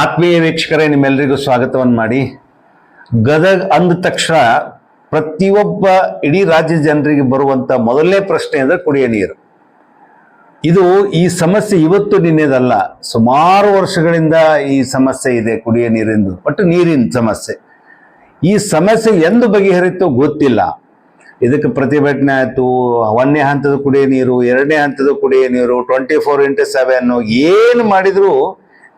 ಆತ್ಮೀಯ ವೀಕ್ಷಕರೇ ನಿಮ್ಮೆಲ್ಲರಿಗೂ ಸ್ವಾಗತವನ್ನು ಮಾಡಿ. ಗದಗ ಅಂದ ತಕ್ಷಣ ಪ್ರತಿಯೊಬ್ಬ ಇಡೀ ರಾಜ್ಯ ಜನರಿಗೆ ಬರುವಂತ ಮೊದಲನೇ ಪ್ರಶ್ನೆ ಅಂದ್ರೆ ಕುಡಿಯ ನೀರು. ಇದು ಈ ಸಮಸ್ಯೆ ಇವತ್ತು ನಿನ್ನೆದಲ್ಲ. ಸುಮಾರು ವರ್ಷಗಳಿಂದ ಈ ಸಮಸ್ಯೆ ಇದೆ ಕುಡಿಯ ನೀರಿಂದು, ಒಟ್ಟು ನೀರಿನ ಸಮಸ್ಯೆ. ಈ ಸಮಸ್ಯೆ ಎಂದು ಬಗೆಹರಿತು ಗೊತ್ತಿಲ್ಲ. ಇದಕ್ಕೆ ಪ್ರತಿಭಟನೆ ಆಯಿತು, ಒಂದನೇ ಹಂತದ ಕುಡಿಯ ನೀರು, ಎರಡನೇ ಹಂತದ ಕುಡಿಯ ನೀರು ಟ್ವೆಂಟಿ ಫೋರ್ ಇಂಟು ಸೆವೆನ್ನು ಏನು ಮಾಡಿದ್ರು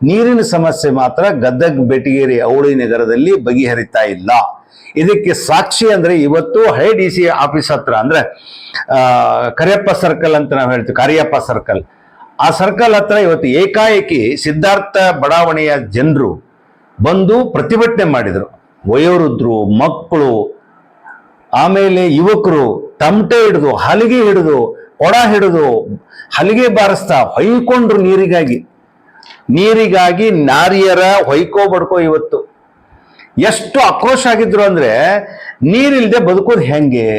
ನೀರಿನ ಸಮಸ್ಯೆ ಮಾತ್ರ ಗದಗ್, ಬೆಟಗೇರಿ, ಅವಳಿ ನಗರದಲ್ಲಿ ಬಗೆಹರಿತಾ ಇಲ್ಲ. ಇದಕ್ಕೆ ಸಾಕ್ಷಿ ಅಂದ್ರೆ ಇವತ್ತು ಹಳೆ ಡಿ ಸಿ ಆಫೀಸ್ ಹತ್ರ ಅಂದ್ರೆ ಕರಿಯಪ್ಪ ಸರ್ಕಲ್ ಅಂತ ನಾವು ಹೇಳ್ತೀವಿ, ಕರಿಯಪ್ಪ ಸರ್ಕಲ್. ಆ ಸರ್ಕಲ್ ಹತ್ರ ಇವತ್ತು ಏಕಾಏಕಿ ಸಿದ್ಧಾರ್ಥ ಬಡಾವಣೆಯ ಜನರು ಬಂದು ಪ್ರತಿಭಟನೆ ಮಾಡಿದರು. ವಯೋವೃದ್ಧರು, ಮಕ್ಕಳು, ಆಮೇಲೆ ಯುವಕರು, ತಮಟೆ ಹಿಡಿದು, ಹಲಿಗೆ ಹಿಡಿದು, ಕೊಡ ಹಿಡಿದು, ಹಲಿಗೆ ಬಾರಿಸ್ತಾ ಹೊಯ್ಕೊಂಡ್ರು ನೀರಿಗಾಗಿ. ನೀರಿಗಾಗಿ ನಾರಿಯರ ಹೊಯ್ಕೋ ಬಡ್ಕೋ ಇವತ್ತು. ಎಷ್ಟು ಆಕ್ರೋಶ ಆಗಿದ್ರು ಅಂದ್ರೆ ನೀರಿಲ್ಲದೆ ಬದುಕೋದು ಹೆಂಗೆ?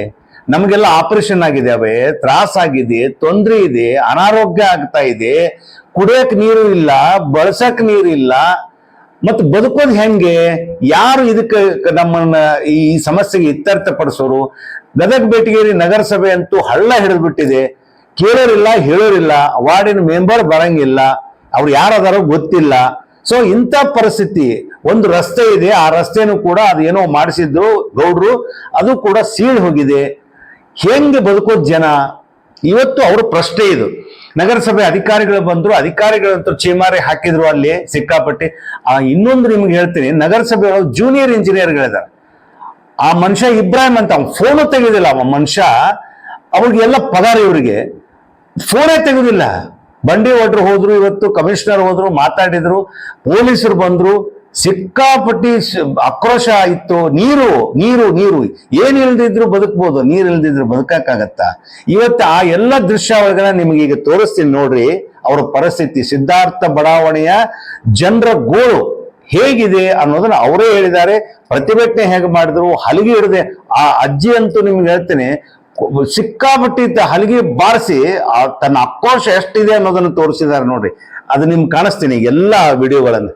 ನಮಗೆಲ್ಲ ಆಪರೇಷನ್ ಆಗಿದ್ದಾವೆ ತ್ರಾಸಾಗಿದೆ ತೊಂದರೆ ಇದೆ, ಅನಾರೋಗ್ಯ ಆಗ್ತಾ ಇದೆ. ಕುಡಿಯಕ್ ನೀರು ಇಲ್ಲ, ಬಳಸಕ್ ನೀರು ಇಲ್ಲ. ಮತ್ತು ಬದುಕೋದು ಹೆಂಗೆ? ಯಾರು ಇದಕ್ಕೆ ನಮ್ಮನ್ನ ಈ ಸಮಸ್ಯೆಗೆ ಇತ್ಯರ್ಥ ಪಡಿಸೋರು ಗದಗ ಬೇಟಗೇರಿ ನಗರಸಭೆ ಅಂತೂ ಹಳ್ಳ ಹಿಡಿದ್ಬಿಟ್ಟಿದೆ. ಕೇಳೋರಿಲ್ಲ, ಹೇಳೋರಿಲ್ಲ, ವಾರ್ಡಿನ ಮೆಂಬರ್ ಬರಂಗಿಲ್ಲ. ಅವ್ರು ಯಾರದಾರೋ ಗೊತ್ತಿಲ್ಲ. ಸೊ ಇಂಥ ಪರಿಸ್ಥಿತಿ, ಒಂದು ರಸ್ತೆ ಇದೆ, ಆ ರಸ್ತೆನೂ ಕೂಡ ಅದೇನೋ ಮಾಡಿಸಿದ್ರು ಗೌಡ್ರು, ಅದು ಕೂಡ ಸೀಳ್ ಹೋಗಿದೆ. ಹೆಂಗೆ ಬದುಕೋದು ಜನ? ಇವತ್ತು ಅವ್ರ ಪ್ರಶ್ನೆ ಇದು. ನಗರಸಭೆ ಅಧಿಕಾರಿಗಳು ಬಂದ್ರು, ಅಧಿಕಾರಿಗಳಂತೂ ಚೀಮಾರಿ ಹಾಕಿದ್ರು ಅಲ್ಲಿ, ಸಿಕ್ಕಾಪಟ್ಟಿ. ಆ, ಇನ್ನೊಂದು ನಿಮ್ಗೆ ಹೇಳ್ತೀನಿ ನಗರಸಭೆ ಜೂನಿಯರ್ ಇಂಜಿನಿಯರ್ಗಳಿದ್ದಾರೆ ಆ ಮನುಷ್ಯ ಇಬ್ರಾಹಿಂ ಅಂತ, ಅವ್ನು ಫೋನು ತೆಗೆದಿಲ್ಲ ಅವ ಮನುಷ್ಯ. ಅವ್ರಿಗೆಲ್ಲ ಪಗಾರ ಇವರಿಗೆ. ಫೋನೇ ತೆಗೆದಿಲ್ಲ. ಬಂಡಿ ಒಡ್ರು ಹೋದ್ರು, ಇವತ್ತು ಕಮಿಷನರ್ ಹೋದ್ರು, ಮಾತಾಡಿದ್ರು, ಪೊಲೀಸರು ಬಂದ್ರು, ಸಿಕ್ಕಾಪಟ್ಟಿ ಆಕ್ರೋಶ ಇತ್ತು. ನೀರು ನೀರು ನೀರು. ಏನ್ ಇಲ್ದಿದ್ರು ಬದುಕ್ಬೋದು, ನೀರು ಇಲ್ದಿದ್ರು ಬದುಕಕ್ಕಾಗತ್ತಾ? ಇವತ್ತು ಆ ಎಲ್ಲ ದೃಶ್ಯಾವಳಿಗಳನ್ನ ನಿಮಗೆ ಈಗ ತೋರಿಸ್ತೀನಿ ನೋಡ್ರಿ. ಅವರ ಪರಿಸ್ಥಿತಿ, ಸಿದ್ಧಾರ್ಥ ಬಡಾವಣೆಯ ಜನರ ಗೋಳು ಹೇಗಿದೆ ಅನ್ನೋದನ್ನ ಅವರೇ ಹೇಳಿದ್ದಾರೆ. ಪ್ರತಿಭಟನೆ ಹೇಗೆ ಮಾಡಿದ್ರು, ಹಲಿಗೆ ಹಿಡಿದೆ. ಆ ಅಜ್ಜಿ ಅಂತೂ ನಿಮ್ಗೆ ಹೇಳ್ತೇನೆ ಕು- ಹಲಗಿ ಬಾರಿಸಿ ತನ್ನ ಆಕ್ರೋಶ ಎಷ್ಟಿದೆ ಅನ್ನೋದನ್ನು ತೋರಿಸಿದ್ದಾರೆ ನೋಡ್ರಿ. ಅದು ನಿಮ್ಗೆ ಕಾಣಿಸ್ತೀನಿ ಎಲ್ಲ ವಿಡಿಯೋಗಳನ್ನು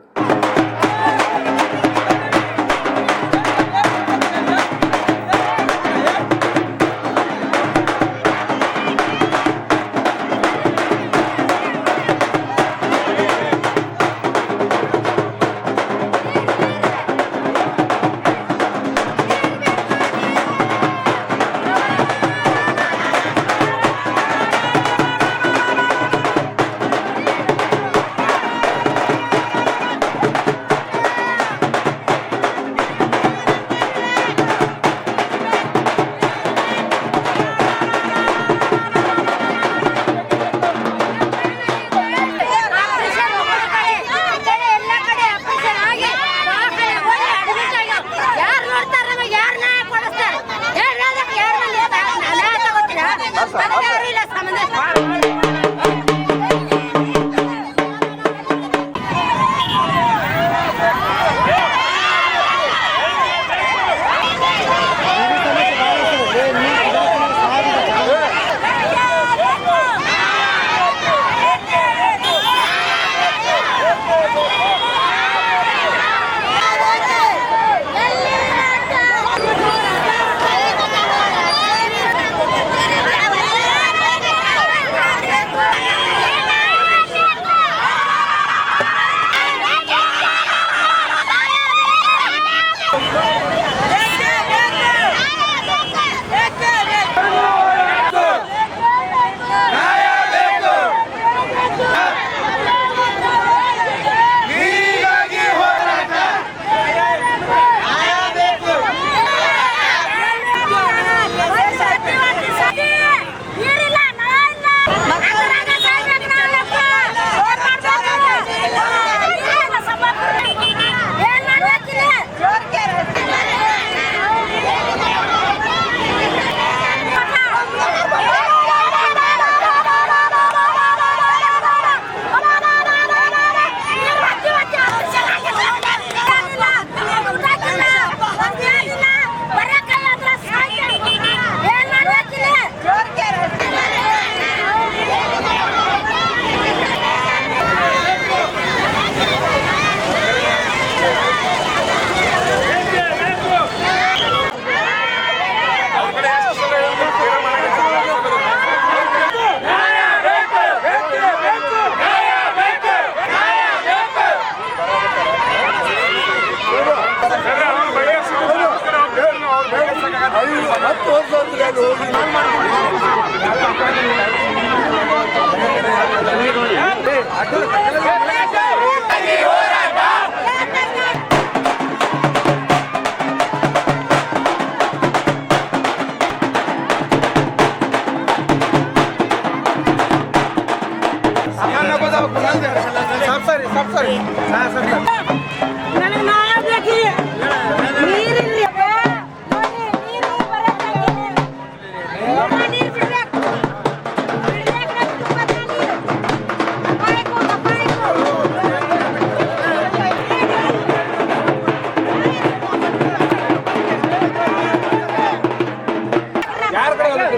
ನನಗೆ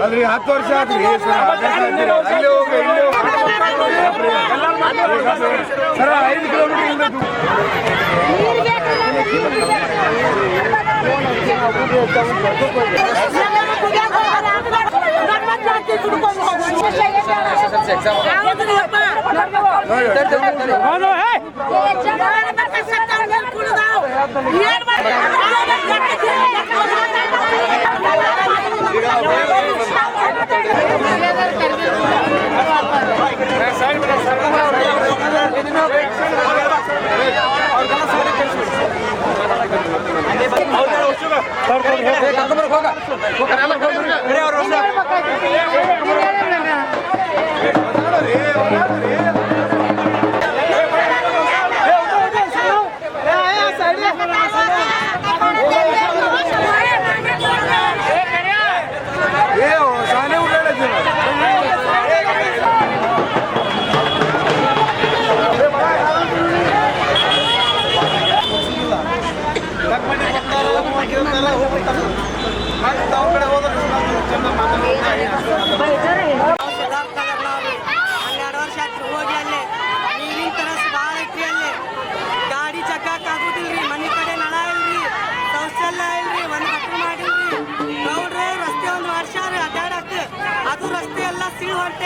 ಅಲ್ರಿ ಹತ್ತು ವರ್ಷ ಆತ್ರಿ ಅಲ್ಲಿ ಹೋಗಿ ಇಲ್ಲಿ ಸರ ಐದು ಕಿಲೋಮೀಟರ್ ಇಂದ ದೂರ. ನೀರು ಬೇಕು ಏ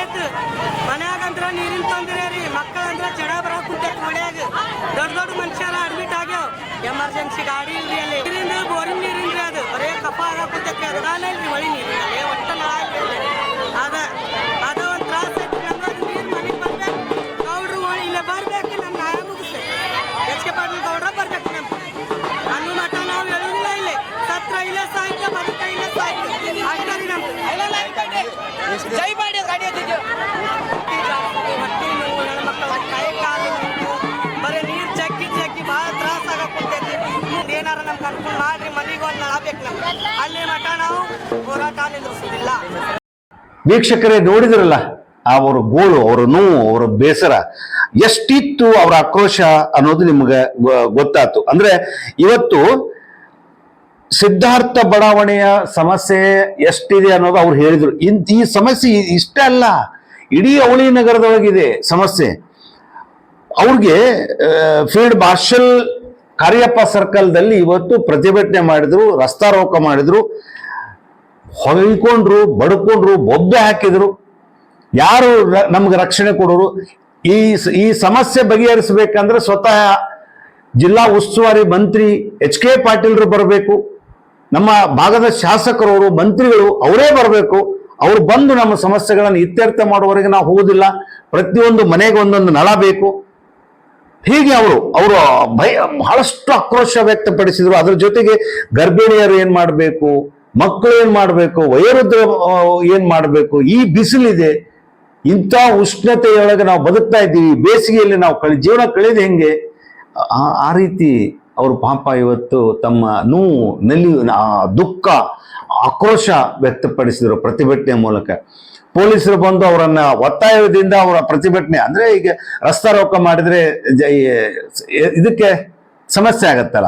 ಹೊಂಟೈತ್ ಮನ್ಯಾಗಂದ್ರ ನೀರಿನ ತೊಂದರೆ ರೀ. ಮಕ್ಕಳಂದ್ರ ಚಡ ಬರಾಕ್ ಕುಟ್ಟ ಮಳೆಯಾಗ ದೊಡ್ಡ ದೊಡ್ಡ ಮನುಷ್ಯರ ಅಡ್ಮಿಟ್ ಆಗ್ಯಾವ. ಎಮರ್ಜೆನ್ಸಿ ಗಾಡಿ ಇಲ್ರಿ ಅಲ್ಲಿ. ನೀರಿಂದ ಬೋರಿನ ಅದು. ಬರೇ ಕಪ್ಪ ಆಗ ಕುಂತೈತಿ ಅದು. ಇಲ್ರಿ ಹೊಳಿ ನೀರು ಅಲ್ಲಿ. ಒಟ್ಟ ಅದ ಅದ ಒಂದ್ ತ್ರಾಸ ಐತಿ ನಮ್ಗೆ ನೀರ್ ಬರ್ಬೇಕು. ನಮ್ಮ ನಾಯ ಮುಗಿಸ್ತೈತಿ ಎಚ್ ಕೆ ಗೌಡ್ರ ಬರ್ಬೇಕು ಮಠ ನಾವು ಸತ್ರ ಬದುಕ ಜೈ ವೀಕ್ಷಕರೇ, ನೋಡಿದ್ರಲ್ಲ ಅವರ ಗೋಳು, ಅವರ ನೋವು, ಅವರ ಬೇಸರ, ಎಷ್ಟಿತ್ತು ಅವರ ಆಕ್ರೋಶ ಅನ್ನೋದು ನಿಮ್ಗೆ ಗೊತ್ತಾಯ್ತು ಅಂದ್ರೆ ಇವತ್ತು ಸಿದ್ಧಾರ್ಥ ಬಡಾವಣೆಯ ಸಮಸ್ಯೆ ಎಷ್ಟಿದೆ ಅನ್ನೋದು ಅವ್ರು ಹೇಳಿದ್ರು. ಇನ್ ಈ ಸಮಸ್ಯೆ ಇಷ್ಟ ಅಲ್ಲ, ಇಡೀ ಅವಳಿ ನಗರದೊಳಗಿದೆ ಸಮಸ್ಯೆ. ಅವ್ರಿಗೆ ಫೀಲ್ಡ್ ಮಾರ್ಷಲ್ ಕಾರ್ಯಪ್ಪ ಸರ್ಕಲ್ದಲ್ಲಿ ಇವತ್ತು ಪ್ರತಿಭಟನೆ ಮಾಡಿದ್ರು, ರಸ್ತಾರೋಕ ಮಾಡಿದ್ರು. ಹೊಯ್ಕೊಂಡ್ರು, ಬಡ್ಕೊಂಡ್ರು, ಬೊಬ್ಬೆ ಹಾಕಿದ್ರು. ಯಾರು ನಮ್ಗೆ ರಕ್ಷಣೆ ಕೊಡೋರು? ಈ ಈ ಸಮಸ್ಯೆ ಬಗೆಹರಿಸಬೇಕಂದ್ರೆ ಸ್ವತಃ ಜಿಲ್ಲಾ ಉಸ್ತುವಾರಿ ಮಂತ್ರಿ ಎಚ್ ಕೆ ಪಾಟೀಲ್ರು ಬರಬೇಕು. ನಮ್ಮ ಭಾಗದ ಶಾಸಕರವರು, ಮಂತ್ರಿಗಳು, ಅವರೇ ಬರಬೇಕು. ಅವರು ಬಂದು ನಮ್ಮ ಸಮಸ್ಯೆಗಳನ್ನು ಇತ್ಯರ್ಥ ಮಾಡುವವರೆಗೆ ನಾವು ಹೋಗುವುದಿಲ್ಲ. ಪ್ರತಿಯೊಂದು ಮನೆಗೆ ಒಂದೊಂದು ನಳ ಬೇಕು. ಹೀಗೆ ಅವರು ಅವರು ಭಯ, ಬಹಳಷ್ಟು ಆಕ್ರೋಶ ವ್ಯಕ್ತಪಡಿಸಿದರು. ಅದ್ರ ಜೊತೆಗೆ ಗರ್ಭಿಣಿಯರು ಏನು ಮಾಡಬೇಕು, ಮಕ್ಕಳು ಏನು ಮಾಡಬೇಕು ವಯೋವೃದ್ಧ ಏನು ಮಾಡಬೇಕು, ಈ ಬಿಸಿಲಿದೆ. ಇಂಥ ಉಷ್ಣತೆಯೊಳಗೆ ನಾವು ಬದುಕ್ತಾ ಇದ್ದೀವಿ. ಬೇಸಿಗೆಯಲ್ಲಿ ನಾವು ಕಳಿ, ಜೀವನ ಕಳೆದು ಹೆಂಗೆ? ಆ ರೀತಿ ಅವರು ಪಾಪ ಇವತ್ತು ತಮ್ಮ ನೋವು ನಲಿ ದುಃಖ, ಆಕ್ರೋಶ ವ್ಯಕ್ತಪಡಿಸಿದರು ಪ್ರತಿಭಟನೆ ಮೂಲಕ. ಪೊಲೀಸರು ಬಂದು ಅವರನ್ನ ಒತ್ತಾಯದಿಂದ ಅವರ ಪ್ರತಿಭಟನೆ, ಅಂದ್ರೆ ಈಗ ರಸ್ತಾರೋಕ ಮಾಡಿದ್ರೆ ಜ- ಇದಕ್ಕೆ ಸಮಸ್ಯೆ ಆಗತ್ತಲ್ಲ.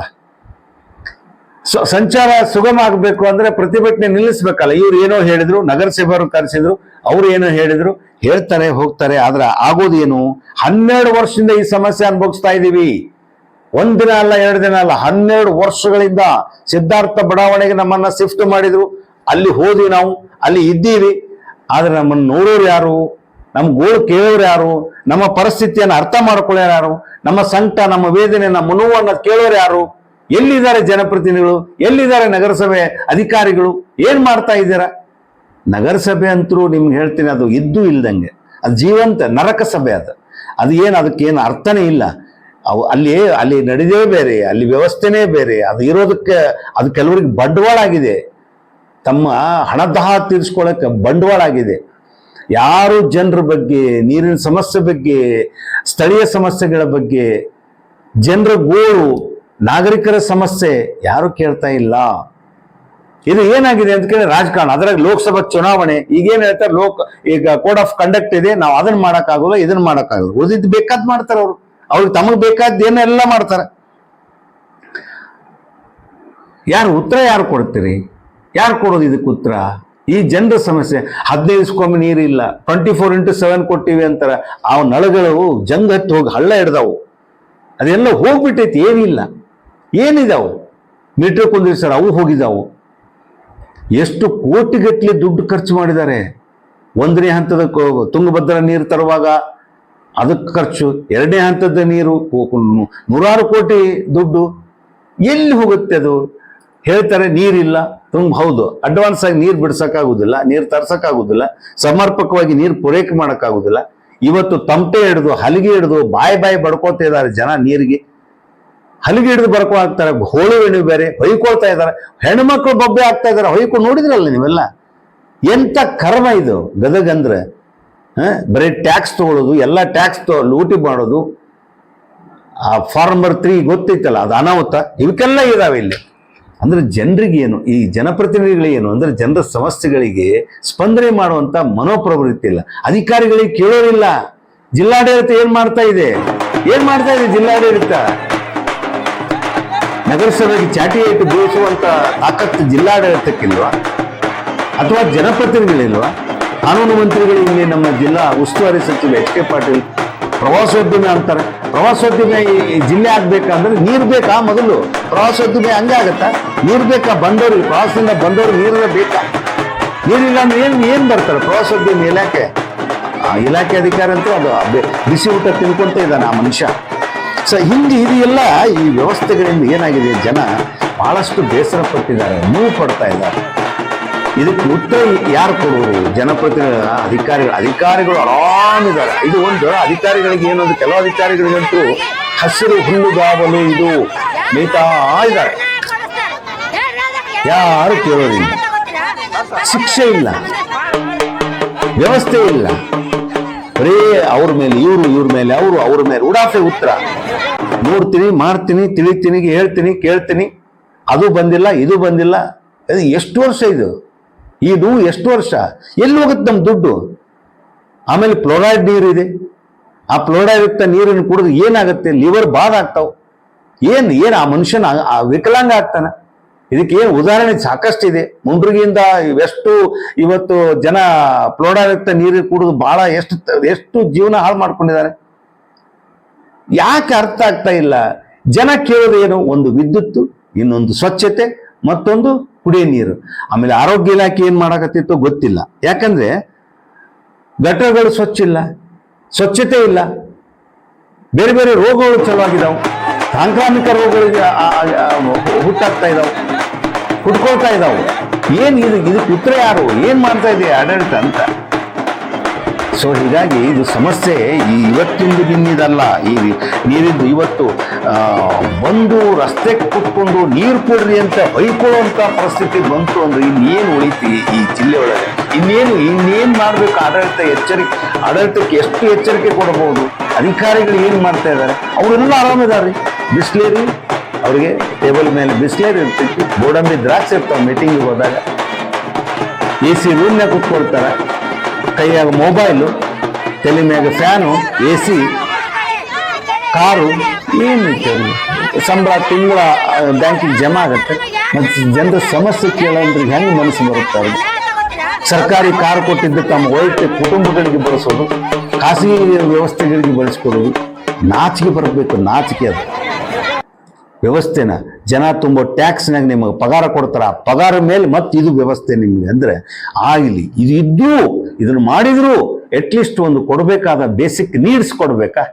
ಸಂಚಾರ ಸುಗಮ ಆಗಬೇಕು ಅಂದ್ರೆ ಪ್ರತಿಭಟನೆ ನಿಲ್ಲಿಸ್ಬೇಕಲ್ಲ. ಇವ್ರು ಏನೋ ಹೇಳಿದ್ರು, ನಗರಸಭೆಯವರು ಕರೆಸಿದ್ರು, ಅವ್ರು ಏನೋ ಹೇಳಿದ್ರು, ಹೇಳ್ತಾರೆ, ಹೋಗ್ತಾರೆ, ಆದ್ರೆ ಆಗೋದೇನು ಹನ್ನೆರಡು ವರ್ಷದಿಂದ ಈ ಸಮಸ್ಯೆ ಅನುಭವಿಸ್ತಾ ಇದ್ದೀವಿ ಒಂದಿನ ಅಲ್ಲ, ಎರಡು ದಿನ ಅಲ್ಲ, ಹನ್ನೆರಡು ವರ್ಷಗಳಿಂದ ಸಿದ್ಧಾರ್ಥ ಬಡಾವಣೆಗೆ ನಮ್ಮನ್ನ ಶಿಫ್ಟ್ ಮಾಡಿದ್ರು. ಅಲ್ಲಿ ಹೋದ್ವಿ ನಾವು, ಅಲ್ಲಿ ಇದ್ದೀವಿ. ಆದ್ರೆ ನಮ್ಮನ್ನು ನೋಡೋರು ಯಾರು? ನಮ್ಮ ಗೋಳು ಕೇಳೋರು ಯಾರು? ನಮ್ಮ ಪರಿಸ್ಥಿತಿಯನ್ನು ಅರ್ಥ ಮಾಡ್ಕೊಳ್ಳೋರು ಯಾರು? ನಮ್ಮ ಸಂಕಟ ನಮ್ಮ ವೇದನೆ ನಮ್ಮ ನೋವನ್ನು ಕೇಳೋರು ಯಾರು? ಎಲ್ಲಿದ್ದಾರೆ ಜನಪ್ರತಿನಿಧಿಗಳು? ಎಲ್ಲಿದ್ದಾರೆ ನಗರಸಭೆ ಅಧಿಕಾರಿಗಳು? ಏನ್ ಮಾಡ್ತಾ ಇದ್ದೀರಾ? ನಗರಸಭೆ ಅಂತರೂ ನಿಮ್ಗೆ ಹೇಳ್ತೀನಿ, ಅದು ಇದ್ದು ಇಲ್ದಂಗೆ. ಅದು ಜೀವಂತ ನರಕ ಸಭೆ ಅದು. ಅದು ಏನು, ಅದಕ್ಕೇನು ಅರ್ಥನೇ ಇಲ್ಲ. ಅವು ಅಲ್ಲಿ ಅಲ್ಲಿ ನಡೆದೇ ಬೇರೆ, ಅಲ್ಲಿ ವ್ಯವಸ್ಥೆನೇ ಬೇರೆ, ಅದು ಇರೋದಕ್ಕೆ, ಅದು ಕೆಲವರಿಗೆ ಬಂಡವಾಳ ಆಗಿದೆ ತಮ್ಮ ಹಣದಾಹ ತೀರಿಸ್ಕೊಳ್ಳೋಕ್ಕೆ ಬಂಡವಾಳ ಆಗಿದೆ ಯಾರು ಜನರ ಬಗ್ಗೆ, ನೀರಿನ ಸಮಸ್ಯೆ ಬಗ್ಗೆ, ಸ್ಥಳೀಯ ಸಮಸ್ಯೆಗಳ ಬಗ್ಗೆ, ಜನರ ಗೋಳು, ನಾಗರಿಕರ ಸಮಸ್ಯೆ, ಯಾರು ಕೇಳ್ತಾ ಇಲ್ಲ. ಇದು ಏನಾಗಿದೆ ಅಂತ ಕೇಳಿ ರಾಜಕಾರಣ ಅದ್ರಾಗ ಲೋಕಸಭಾ ಚುನಾವಣೆ, ಈಗೇನು ಹೇಳ್ತಾರೆ ಲೋಕ, ಈಗ ಕೋಡ್ ಆಫ್ ಕಂಡಕ್ಟ್ ಇದೆ, ನಾವು ಅದನ್ನ ಮಾಡಕ್ಕಾಗಲ್ಲ, ಇದನ್ನ ಮಾಡೋಕ್ಕಾಗಲ್ಲ. ಉಳಿದಿದ್ದು ಬೇಕಾದ್ ಮಾಡ್ತಾರೆ ಅವರು. ಅವ್ರಿಗೆ ತಮಗೆ ಬೇಕಾದ್ದೇನೆಲ್ಲ ಮಾಡ್ತಾರೆ. ಯಾರು ಉತ್ತರ ಯಾರು ಕೊಡ್ತೀರಿ? ಯಾರು ಕೊಡೋದು ಇದಕ್ಕೆ ಉತ್ತರ? ಈ ಜನರ ಸಮಸ್ಯೆ, ಹದಿನೈದು ಸ್ಕೊಮ್ಮೆ ನೀರಿಲ್ಲ ಟ್ವೆಂಟಿ ಫೋರ್ ಇಂಟು ಸೆವೆನ್ ಕೊಟ್ಟಿವಿ ಅಂತಾರೆ. ಆ ನಳಗಳು ಜಂಗ್ ಹತ್ತಿ ಹೋಗಿ ಹಳ್ಳ ಹಿಡ್ದಾವು. ಅದೆಲ್ಲ ಹೋಗ್ಬಿಟ್ಟೈತಿ ಏನಿಲ್ಲ ಏನಿದಾವು? ಮೀಟರ್ ಸರ್, ಅವು ಹೋಗಿದಾವು. ಎಷ್ಟು ಕೋಟಿಗಟ್ಟಲೆ ದುಡ್ಡು ಖರ್ಚು ಮಾಡಿದ್ದಾರೆ. ಒಂದನೇ ಹಂತದ ತುಂಗಭದ್ರಾ ನೀರು ತರುವಾಗ ಅದಕ್ಕೆ ಖರ್ಚು. ಎರಡನೇ ಹಂತದ ನೀರು ನೂರಾರು ಕೋಟಿ ದುಡ್ಡು. ಎಲ್ಲಿ ಹೋಗುತ್ತೆ ಅದು? ಹೇಳ್ತಾರೆ ನೀರಿಲ್ಲ. ತುಂಬ ಹೌದು. ಅಡ್ವಾನ್ಸ್ ಆಗಿ ನೀರು ಬಿಡ್ಸಕ್ಕಾಗುದಿಲ್ಲ, ನೀರು ತರ್ಸೋಕ್ಕಾಗೋದಿಲ್ಲ. ಸಮರ್ಪಕವಾಗಿ ನೀರು ಪೂರೈಕೆ ಮಾಡೋಕ್ಕಾಗೋದಿಲ್ಲ. ಇವತ್ತು ತಂಪೆ ಹಿಡಿದು, ಹಲಿಗೆ ಹಿಡಿದು, ಬಾಯಿ ಬಾಯಿ ಬಡ್ಕೋತಾ ಇದ್ದಾರೆ ಜನ ನೀರಿಗೆ. ಹಲಿಗೆ ಹಿಡಿದು ಬರ್ಕೊ ಆಗ್ತಾರೆ ಹೋಳು ಹೆಣ್ಣು ಬೇರೆ ಹೊಯ್ಕೊಳ್ತಾ ಇದ್ದಾರೆ. ಹೆಣ್ಮಕ್ಳು ಬೊಬ್ಬೆ ಆಗ್ತಾ ಇದ್ದಾರೆ ಹೊಯ್ಕೊಂಡು ನೋಡಿದ್ರಲ್ಲ ನೀವೆಲ್ಲ? ಎಂತ ಕರ್ಮ ಇದು ಗದಗ ಅಂದ್ರೆ? ಬರೀ ಟ್ಯಾಕ್ಸ್ ತಗೊಳ್ಳೋದು ಎಲ್ಲ ಟ್ಯಾಕ್ಸ್ ಲೂಟಿ ಮಾಡೋದು, ಆ ಫಾರ್ಮರ್ ತ್ರೀ ಗೊತ್ತಿತ್ತಲ್ಲ ಅದು ಅನಾಹುತ. ಇವಕ್ಕೆಲ್ಲ ಇದಾವೆ ಇಲ್ಲಿ. ಅಂದ್ರೆ ಜನರಿಗೆ ಏನು, ಈ ಜನಪ್ರತಿನಿಧಿಗಳಿಗೆ ಏನು, ಅಂದ್ರೆ ಜನರ ಸಮಸ್ಯೆಗಳಿಗೆ ಸ್ಪಂದನೆ ಮಾಡುವಂತ ಮನೋಪ್ರವೃತ್ತಿ ಇಲ್ಲ. ಅಧಿಕಾರಿಗಳಿಗೆ ಕೇಳೋರಿಲ್ಲ. ಜಿಲ್ಲಾಡಳಿತ ಏನು ಮಾಡ್ತಾ ಇದೆ? ಏನು ಮಾಡ್ತಾ ಇದೆ ಜಿಲ್ಲಾಡಳಿತ? ನಗರಸಭೆಗೆ ಚಾಟಿ ಇಟ್ಟು ಬೇಯಿಸುವಂತ ತಾಕತ್ತು ಜಿಲ್ಲಾಡಳಿತಕ್ಕಿಲ್ವಾ? ಅಥವಾ ಜನಪ್ರತಿನಿಧಿಗಳಿಲ್ವಾ? ಕಾನೂನು ಮಂತ್ರಿಗಳು ಇಲ್ಲಿ ನಮ್ಮ ಜಿಲ್ಲಾ ಉಸ್ತುವಾರಿ ಸಚಿವ ಎಚ್ ಕೆ ಪಾಟೀಲ್ ಪ್ರವಾಸೋದ್ಯಮ ಅಂತಾರೆ. ಪ್ರವಾಸೋದ್ಯಮ ಈ ಜಿಲ್ಲೆ ಆಗ್ಬೇಕಂದ್ರೆ ನೀರು ಬೇಕಾ ಮೊದಲು? ಪ್ರವಾಸೋದ್ಯಮ ಹಂಗೆ ಆಗತ್ತಾ? ನೀರು ಬೇಕಾ ಬಂದವ್ರಿಗೆ ಪ್ರವಾಸದಿಂದ ಬಂದವ್ರಿಗೆ ನೀರೇ ಬೇಕಾ? ನೀರಿಲ್ಲ ಅಂದ್ರೆ ಏನು ಏನು ಬರ್ತಾರೆ? ಪ್ರವಾಸೋದ್ಯಮ ಇಲಾಖೆ? ಆ ಇಲಾಖೆ ಅಧಿಕಾರಿ ಅಂತೂ ಅದು ಬಿಸಿ ಊಟ ತಿನ್ಕೊಂತ ಇದ್ದಾನೆ ಆ ಮನುಷ್ಯ. ಸೊ ಹಿಂಗೆ ಇದು ಎಲ್ಲ ಈ ವ್ಯವಸ್ಥೆಗಳಿಂದ ಏನಾಗಿದೆ? ಜನ ಭಾಳಷ್ಟು ಬೇಸರ ಪಟ್ಟಿದ್ದಾರೆ, ನೋವು ಪಡ್ತಾ ಇದ್ದಾರೆ. ಇದಕ್ಕೆ ಉತ್ತರ ಯಾರು ಕೊಡುವರು? ಜನಪ್ರತಿನಿಧಿ, ಅಧಿಕಾರಿಗಳು. ಅಧಿಕಾರಿಗಳು ಆರಾಮಿದ್ದಾರೆ ಇದು ಒಂದು ಅಧಿಕಾರಿಗಳಿಗೆ ಏನೊಂದು ಕೆಲವು ಅಧಿಕಾರಿಗಳಿಗಂತೂ ಹಸಿರು ಹುಲ್ಲುಗಾವಲು ಇದು ಮೇಯ್ತಾ ಇದ್ದಾರೆ. ಯಾರು ಕೇಳೋದಿಲ್ಲ. ಶಿಕ್ಷೆ ಇಲ್ಲ. ವ್ಯವಸ್ಥೆ ಇಲ್ಲ. ಬರೀ ಅವ್ರ ಮೇಲೆ, ಇವರು ಇವ್ರ ಮೇಲೆ, ಅವರು ಅವ್ರ ಮೇಲೆ. ಉಡಾಫೆ ಉತ್ತರ. ನೋಡ್ತೀನಿ, ಮಾಡ್ತೀನಿ, ತಿಳಿತೀನಿ, ಹೇಳ್ತೀನಿ, ಕೇಳ್ತೀನಿ. ಅದು ಬಂದಿಲ್ಲ, ಇದು ಬಂದಿಲ್ಲ. ಎಷ್ಟು ವರ್ಷ ಇದು? ಇದು ಎಷ್ಟು ವರ್ಷ? ಎಲ್ಲಿ ಹೋಗುತ್ತೆ ನಮ್ಮ ದುಡ್ಡು? ಆಮೇಲೆ ಫ್ಲೋರೈಡ್ ನೀರು ಇದೆ. ಆ ಫ್ಲೋರೈಡ್ ಯುಕ್ತ ನೀರನ್ನು ಕುಡಿದು ಏನಾಗುತ್ತೆ? ಲಿವರ್ ಬಾದ್ ಆಗ್ತಾವ. ಏನು ಏನು ಆ ಮನುಷ್ಯನ ವಿಕಲಾಂಗ ಆಗ್ತಾನೆ? ಇದಕ್ಕೆ ಏನು ಉದಾಹರಣೆ ಸಾಕಷ್ಟಿದೆ. ಮುಂಡ್ರಿಗಿಂದ ಎಷ್ಟು ಇವತ್ತು ಜನ ಫ್ಲೋರೈಡ್ ನೀರು ಕುಡಿದು ಬಹಳ ಎಷ್ಟು ಎಷ್ಟು ಜೀವನ ಹಾಳು ಮಾಡ್ಕೊಂಡಿದ್ದಾರೆ? ಯಾಕೆ ಅರ್ಥ ಆಗ್ತಾ ಇಲ್ಲ? ಜನ ಕೇಳೋದು ಏನು? ಒಂದು ವಿದ್ಯುತ್ತು, ಇನ್ನೊಂದು ಸ್ವಚ್ಛತೆ, ಮತ್ತೊಂದು ಕುಡಿಯ ನೀರು. ಆಮೇಲೆ ಆರೋಗ್ಯ ಇಲಾಖೆ ಏನು ಮಾಡಕತ್ತಿತ್ತು ಗೊತ್ತಿಲ್ಲ. ಯಾಕಂದ್ರೆ ಗಟ್ಟರ್ಗಳು ಸ್ವಚ್ಛ ಇಲ್ಲ, ಸ್ವಚ್ಛತೆ ಇಲ್ಲ. ಬೇರೆ ಬೇರೆ ರೋಗಗಳು ಚಲುವಾಗಿದ್ದಾವೆ ಸಾಂಕ್ರಾಮಿಕ ರೋಗಗಳಿಗೆ ಹುಟ್ಟಾಗ್ತಾ ಇದಾವೆ. ಹುಟ್ಕೊಳ್ತಾ ಇದಾವೆ. ಏನು ಇದು, ಇದಕ್ಕೆ ಉತ್ತರ ಯಾರು? ಏನು ಮಾಡ್ತಾ ಇದೆ ಆಡಳಿತ ಅಂತ? ಸೊ ಹೀಗಾಗಿ ಇದು ಸಮಸ್ಯೆ ಈ ಇವತ್ತಿಂದು ನಿನ್ನಿದಲ್ಲ ಈ ನೀರಿಂದು ಇವತ್ತು ಬಂದು ರಸ್ತೆ ಕುತ್ಕೊಂಡು ನೀರು ಕೊಡ್ರಿ ಅಂತ ಹೊಯ್ಕೊಳ್ಳುವಂಥ ಪರಿಸ್ಥಿತಿ ಬಂತು ಅಂದ್ರೆ ಇನ್ನೇನು ಉಳಿತಿ ಈ ಜಿಲ್ಲೆಯೊಳಗೆ ಇನ್ನೇನು ಇನ್ನೇನು ಮಾಡಬೇಕು ಆಡಳಿತ ಎಚ್ಚರಿಕೆ, ಆಡಳಿತಕ್ಕೆ ಎಷ್ಟು ಎಚ್ಚರಿಕೆ ಕೊಡಬಹುದು? ಅಧಿಕಾರಿಗಳು ಏನು ಮಾಡ್ತಾ ಇದ್ದಾರೆ? ಅವರೆಲ್ಲ ಆರಾಮಿದ್ದಾರೆ ಬಿಸ್ಲೇರಿ, ಅವರಿಗೆ ಟೇಬಲ್ ಮೇಲೆ ಬಿಸ್ಲೇರಿ ಇರ್ತೈತಿ ಗೋಡಂಬಿ ದ್ರಾಕ್ಷಿ ಇರ್ತಾವೆ ಮೀಟಿಂಗಿಗೆ ಹೋದಾಗ ಎ ಸಿ ರೂಮ್ನಾಗ ಕುತ್ಕೊಳ್ತಾರೆ. ಕೈಯಾಗ ಮೊಬೈಲು ತಲೆ ಮ್ಯಾಗ ಫ್ಯಾನು ಎ ಸಿ ಕಾರು, ಏನು ಸಂಬಳ ತಿಂಗಳ ಬ್ಯಾಂಕಿಗೆ ಜಮಾ ಆಗುತ್ತೆ. ಮತ್ತು ಜನರ ಸಮಸ್ಯೆ ಕೇಳೋದ್ರಿಗೆ ಹೆಂಗೆ ಮನಸ್ಸು ಬರುತ್ತೆ ಅವ್ರಿಗೆ? ಸರ್ಕಾರಿ ಕಾರ್ ಕೊಟ್ಟಿದ್ದು ತಮ್ಮ ವೈಯಕ್ತಿಕ ಕುಟುಂಬಗಳಿಗೆ ಬಳಸೋದು, ಖಾಸಗಿ ವ್ಯವಸ್ಥೆಗಳಿಗೆ ಬಳಸ್ಕೊಡೋದು. ನಾಚಿಕೆ ಬರಬೇಕು, ನಾಚಿಕೆ ಅದು. ವ್ಯವಸ್ಥೆನ, ಜನ ತುಂಬ ಟ್ಯಾಕ್ಸ್ನಾಗ ನಿಮಗೆ ಪಗಾರ ಕೊಡ್ತಾರೆ, ಆ ಪಗಾರ ಮೇಲೆ ಮತ್ತೆ ಇದು ವ್ಯವಸ್ಥೆ ನಿಮಗೆ ಅಂದ್ರೆ ಆಗಲಿ, ಇದು ಇದ್ದು ಇದನ್ನು ಮಾಡಿದ್ರು ಅಟ್ಲೀಸ್ಟ್ ಒಂದು ಕೊಡಬೇಕಾದ ಬೇಸಿಕ್ ನೀಡ್ಸ್ ಕೊಡಬೇಕಾ?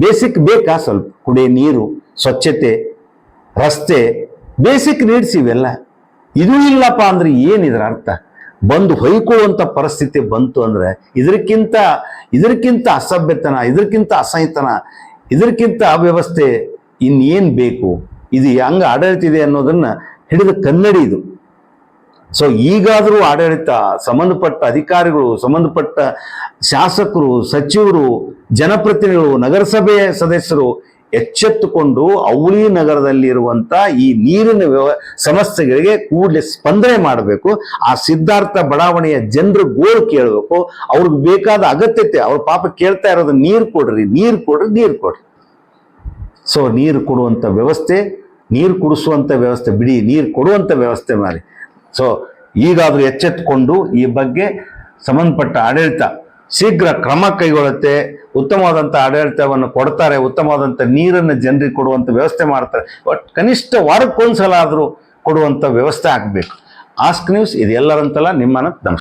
ಬೇಸಿಕ್ ಬೇಕಾ ಸ್ವಲ್ಪ? ಕುಡಿ ನೀರು, ಸ್ವಚ್ಛತೆ, ರಸ್ತೆ ಬೇಸಿಕ್ ನೀಡ್ಸ್ ಇವೆಲ್ಲ. ಇದು ಇಲ್ಲಪ್ಪ ಅಂದ್ರೆ ಏನಿದ್ರ ಅರ್ಥ? ಬಂದು ಹೊಯ್ಕೊಳ್ಳುವಂಥ ಪರಿಸ್ಥಿತಿ ಬಂತು ಅಂದ್ರೆ ಇದಕ್ಕಿಂತ ಇದಕ್ಕಿಂತ ಅಸಭ್ಯತನ ಇದಕ್ಕಿಂತ ಅಸಹಿತನ ಇದಕ್ಕಿಂತ ಅವ್ಯವಸ್ಥೆ ಇನ್ನೇನು ಬೇಕು? ಇದು ಹೆಂಗ್ ಆಡಳಿತ ಇದೆ ಅನ್ನೋದನ್ನ ಹಿಡಿದ ಕನ್ನಡಿ ಇದು. ಸೊ ಈಗಾದರೂ ಆಡಳಿತ ಸಂಬಂಧಪಟ್ಟ ಅಧಿಕಾರಿಗಳು, ಸಂಬಂಧಪಟ್ಟ ಶಾಸಕರು, ಸಚಿವರು, ಜನಪ್ರತಿನಿಧಿಗಳು, ನಗರಸಭೆ ಸದಸ್ಯರು ಎಚ್ಚೆತ್ತುಕೊಂಡು ಅವಳಿ ನಗರದಲ್ಲಿರುವಂಥ ಈ ನೀರಿನ ವ್ಯವ ಸಮಸ್ಯೆಗಳಿಗೆ ಕೂಡಲೇ ಸ್ಪಂದನೆ ಮಾಡಬೇಕು. ಆ ಸಿದ್ಧಾರ್ಥ ಬಡಾವಣೆಯ ಜನರು ಗೋಳು ಕೇಳಬೇಕು. ಅವ್ರಿಗೆ ಬೇಕಾದ ಅಗತ್ಯತೆ, ಅವ್ರ ಪಾಪ ಕೇಳ್ತಾ ಇರೋದು ನೀರು ಕೊಡ್ರಿ ನೀರು ಕೊಡ್ರಿ ನೀರು ಕೊಡ್ರಿ. ಸೊ ನೀರು ಕೊಡುವಂಥ ವ್ಯವಸ್ಥೆ, ನೀರು ಕುಡಿಸುವಂಥ ವ್ಯವಸ್ಥೆ, ಬಿಡಿ ನೀರು ಕೊಡುವಂಥ ವ್ಯವಸ್ಥೆ ಮಾಡಿ. ಸೊ ಈಗಾದರೂ ಎಚ್ಚೆತ್ತುಕೊಂಡು ಈ ಬಗ್ಗೆ ಸಂಬಂಧಪಟ್ಟ ಆಡಳಿತ ಶೀಘ್ರ ಕ್ರಮ ಕೈಗೊಳ್ಳುತ್ತೆ. ಉತ್ತಮವಾದಂಥ ಆಡಳಿತವನ್ನು ಕೊಡ್ತಾರೆ. ಉತ್ತಮವಾದಂಥ ನೀರನ್ನು ಜನರಿಗೆ ಕೊಡುವಂಥ ವ್ಯವಸ್ಥೆ ಮಾಡ್ತಾರೆ. ಬಟ್ ಕನಿಷ್ಠ ವಾರಕ್ಕೊಂದ್ಸಲ ಆದರೂ ಕೊಡುವಂಥ ವ್ಯವಸ್ಥೆ ಆಗಬೇಕು. ಆಸ್ಕ್ ನ್ಯೂಸ್ ಇದೆಲ್ಲರಂತಲ್ಲ ನಿಮ್ಮನ್ನ ನಮಸ್ಕಾರ.